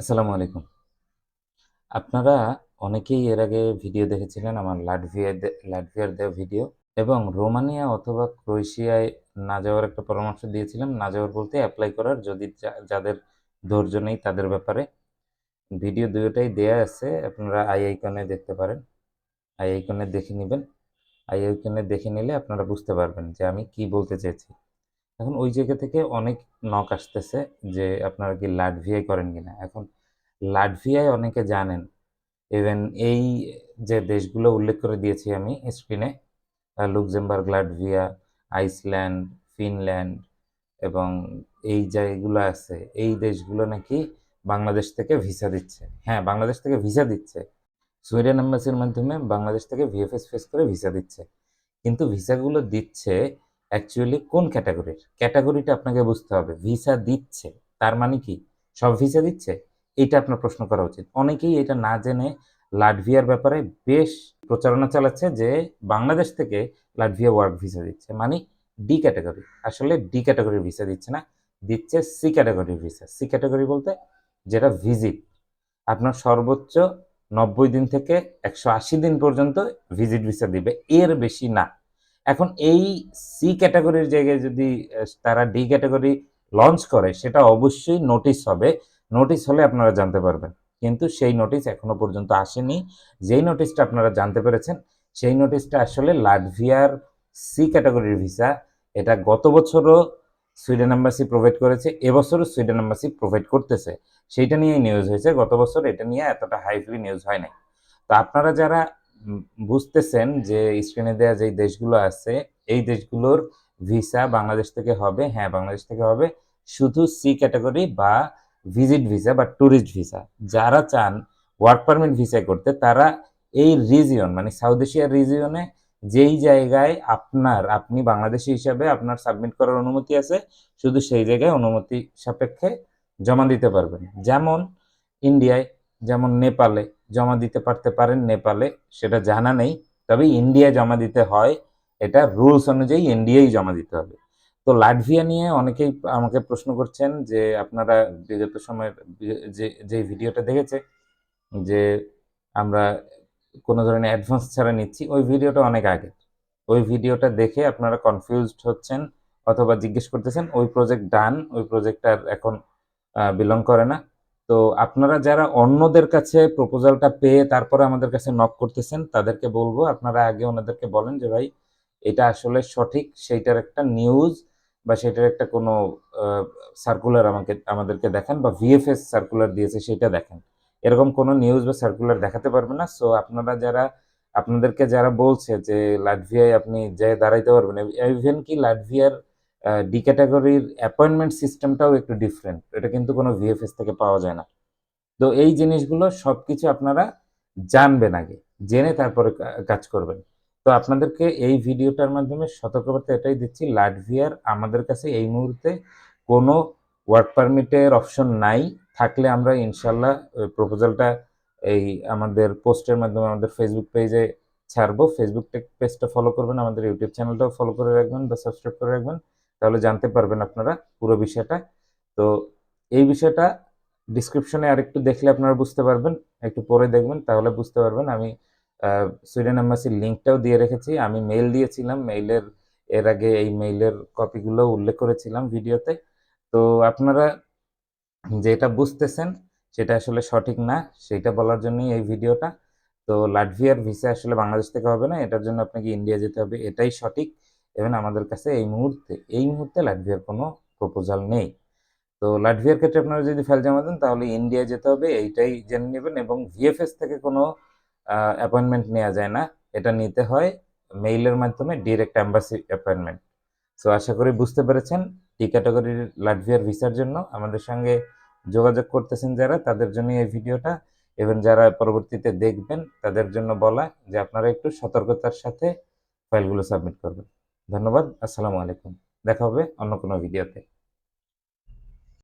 আসসালামু আলাইকুম। আপনারা অনেকেই এর আগে ভিডিও দেখেছিলেন আমার লাটভিয়া লাটভিয়ার দেওয়া ভিডিও এবং রোমানিয়া অথবা ক্রোয়েশিয়ায় না যাওয়ার একটা পরামর্শ দিয়েছিলাম। না যাওয়ার বলতে অ্যাপ্লাই করার, যদি যাদের ধৈর্য নেই তাদের ব্যাপারে। ভিডিও দুটোটাই দেয়া আছে, আপনারা আই আইকনে দেখতে পারেন। আই আইকনে দেখে নেবেন। আই আইকনে দেখে নিলে আপনারা বুঝতে পারবেন যে আমি কি বলতে চেয়েছি। এখন ওই জায়গা থেকে অনেক নক আসতেছে যে আপনারা কি লাটভিয়ায় করেন কিনা। এখন লাটভিয়ায় অনেকে জানেন। ইভেন এই যে দেশগুলো উল্লেখ করে দিয়েছি আমি স্ক্রিনে লুক্সেমবার্গ লাটভিয়া আইসল্যান্ড ফিনল্যান্ড এবং এই যেগুলো আছে, এই দেশগুলো নাকি বাংলাদেশ থেকে ভিসা দিচ্ছে। হ্যাঁ বাংলাদেশ থেকে ভিসা দিচ্ছে। সুইডেন এম্বাসির মাধ্যমে বাংলাদেশ থেকে ভিএফএস ফেস করে ভিসা দিচ্ছে। কিন্তু ভিসাগুলো দিচ্ছে অ্যাকচুয়ালি কোন ক্যাটাগরির ক্যাটাগরিটা আপনাকে বুঝতে হবে ভিসা দিচ্ছে, তার মানে কি? সব ভিসা দিচ্ছে? এটা আপনার প্রশ্ন করা উচিত। অনেকেই এটা না জেনে লাটভিয়ার ব্যাপারে বেশ প্রচারণা চালাচ্ছে যে বাংলাদেশ থেকে লাটভিয়া ওয়ার্ক ভিসা দিচ্ছে মানে ডি ক্যাটাগরি আসলে ডি ক্যাটাগরির ভিসা দিচ্ছে না, দিচ্ছে সি ক্যাটাগরির ভিসা সি ক্যাটাগরি বলতে যেটা ভিজিট আপনার সর্বোচ্চ নব্বই দিন থেকে একশো আশি দিন পর্যন্ত ভিজিট ভিসা দিবে, এর বেশি না। এখন এই সি ক্যাটাগরির জায়গায় যদি তারা ডি ক্যাটাগরি লঞ্চ করে, সেটা অবশ্যই নোটিশ হবে। নোটিশ হলে আপনারা জানতে পারবেন। কিন্তু সেই নোটিশ এখনও পর্যন্ত আসেনি। যেই নোটিশটা আপনারা জানতে পেরেছেন, সেই নোটিশটা আসলে লাটভিয়ার সি ক্যাটাগরির ভিসা এটা গত বছরও সুইডেন এম্বাসি প্রোভাইড করেছে, এবছরও সুইডেন এম্বাসি প্রোভাইড করতেছে। সেইটা নিয়েই নিউজ হয়েছে। গত বছর এটা নিয়ে এতটা হাইফলি নিউজ হয় নাই। তো আপনারা যারা বুঝতেছেন যে স্ক্রিনে দেওয়া যে দেশগুলো আছে, এই দেশগুলোর ভিসা বাংলাদেশ থেকে হবে হ্যাঁ বাংলাদেশ থেকে হবে শুধু সি ক্যাটাগরি বা ভিজিট ভিসা বা ট্যুরিস্ট ভিসা যারা চান ওয়ার্ক পারমিট ভিসা করতে, তারা এই রিজিয়ন মানে সাউথ এশিয়ার রিজিয়নে যেই জায়গায় আপনার, আপনি বাংলাদেশি হিসাবে আপনার সাবমিট করার অনুমতি আছে, শুধু সেই জায়গায় অনুমতি সাপেক্ষে জমা দিতে পারবেন। যেমন ইন্ডিয়ায় যেমন নেপালে জমা দিতে পারতে পারেন নেপালে, সেটা জানা নেই। তবে ইন্ডিয়ায় জমা দিতে হয়, এটা রুলস অনুযায়ী ইন্ডিয়ায় জমা দিতে হবে। তো লাটভিয়া নিয়ে অনেকেই আমাকে প্রশ্ন করছেন যে আপনারা বিগত সময়ের যে যে ভিডিওটা দেখেছে, যে আমরা কোনো ধরনের অ্যাডভান্স ছাড়া নিচ্ছি, ওই ভিডিওটা অনেক আগে ওই ভিডিওটা দেখে আপনারা কনফিউজড হচ্ছেন অথবা জিজ্ঞেস করতেছেন, ওই প্রজেক্ট ডান ওই প্রজেক্টটার এখন বিলং করে না। তো আপনারা যারা অন্যদের কাছে প্রপোজালটা পেয়ে তারপরে আমাদের কাছে নক করতেছেন, তাদেরকে বলব, আপনারা আগে ওনাদেরকে বলেন যে, ভাই, এটা আসলে সঠিক, সেইটার একটা নিউজ বা সেটার একটা কোনো সার্কুলার আমাকে, আমাদেরকে দেখান বা ভিএফএস সার্কুলার দিয়েছে সেটা দেখেন। এরকম কোনো নিউজ বা সার্কুলার দেখাতে পারবে না। সো আপনারা যারা, আপনাদেরকে যারা বলছে যে, লাটভিয়ায় আপনি যে দাঁড়াইতে পারবেন ইভেন কি লাটভিয়ার ডি ক্যাটাগরির অ্যাপয়েন্টমেন্ট সিস্টেমটাও একটু ডিফারেন্ট এটা কিন্তু কোনো ভিএফএস থেকে পাওয়া যায় না। তো এই জিনিসগুলো সব কিছু আপনারা জানবেন আগে, জেনে তারপরে কাজ করবেন। তো আপনাদেরকে এই ভিডিওটার মাধ্যমে সতর্কবার্তা এটাই দিচ্ছি লাটভিয়ার আমাদের কাছে এই মুহূর্তে কোনো ওয়ার্ক পারমিটের অপশন নাই। থাকলে আমরা ইনশাল্লাহ প্রপোজালটা এই আমাদের পোস্টের মাধ্যমে আমাদের ফেসবুক পেজে ছাড়বো। ফেসবুক পেজটা ফলো করবেন, আমাদের ইউটিউব চ্যানেলটাও ফলো করে রাখবেন বা সাবস্ক্রাইব করে রাখবেন। তাহলে জানতে পারবেন আপনারা পুরো বিষয়টা। তো এই বিষয়টা ডিসক্রিপশনে আরেকটু দেখলে আপনারা বুঝতে পারবেন, একটু পরে দেখবেন, তাহলে বুঝতে পারবেন আমি সুইডেন এম্বাসির লিঙ্কটাও দিয়ে রেখেছি। আমি মেইল দিয়েছিলাম মেইলের এর আগে এই মেইলের কপিগুলো উল্লেখ করেছিলাম ভিডিওতে তো আপনারা যেটা বুঝতেছেন, সেটা আসলে সঠিক না, সেটা বলার জন্যই এই ভিডিওটা তো লাটভিয়ার ভিসা আসলে বাংলাদেশ থেকে হবে না, এটার জন্য আপনাকে ইন্ডিয়া যেতে হবে, এটাই সঠিক। এবং আমাদের কাছে এই মুহূর্তে এই মুহূর্তে লাটভিয়ার কোনো প্রপোজাল নেই। তো লাটভিয়ার ক্ষেত্রে আপনারা যদি ফাইল জমা দেন, তাহলে ইন্ডিয়া যেতে হবে, এইটাই জেনে নেবেন এবং ভিএফএস থেকে কোনো অ্যাপয়েন্টমেন্ট নেওয়া যায় না। এটা নিতে হয় মেইলের মাধ্যমে ডিরেক্ট অ্যাম্বাসি অ্যাপয়েন্টমেন্ট সো আশা করি বুঝতে পেরেছেন টি ক্যাটাগরির লাটভিয়ার ভিসার জন্য। আমাদের সঙ্গে যোগাযোগ করতেছেন যারা, তাদের জন্য এই ভিডিওটা এবং যারা পরবর্তীতে দেখবেন, তাদের জন্য বলা যে আপনারা একটু সতর্কতার সাথে ফাইলগুলো সাবমিট করবেন। ধন্যবাদ আসসালামু আলাইকুম। দেখা হবে অন্য কোনো ভিডিওতে।